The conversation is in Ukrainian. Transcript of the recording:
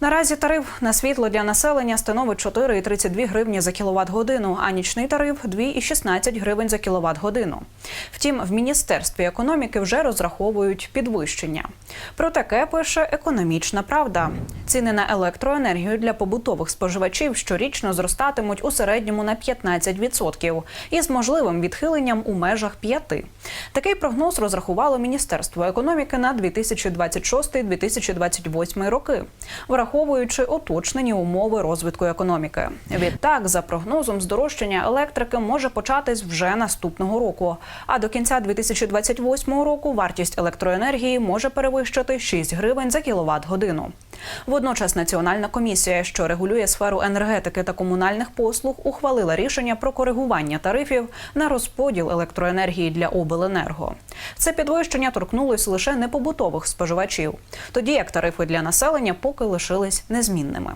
Наразі тариф на світло для населення становить 4,32 гривні за кіловат годину, а нічний тариф 2,16 гривень за кіловат годину. Втім, в міністерстві економіки вже розраховують підвищення. Про таке пише економічна правда. Ціни на електроенергію для побутових споживачів щорічно зростатимуть у середньому на 15% із можливим відхиленням у межах 5%. Такий прогноз розрахувало Міністерство економіки на 2026-2028 роки, враховуючи уточнені умови розвитку економіки. Відтак, за прогнозом, здорожчання електрики може початись вже наступного року. А до кінця 2028 року вартість електроенергії може перевищити 6 гривень за кіловат годину. Водночас Національна комісія, що регулює сферу енергетики та комунальних послуг, ухвалила рішення про коригування тарифів на розподіл електроенергії для обленерго. Це підвищення торкнулось лише непобутових споживачів, тоді як тарифи для населення поки лишились незмінними.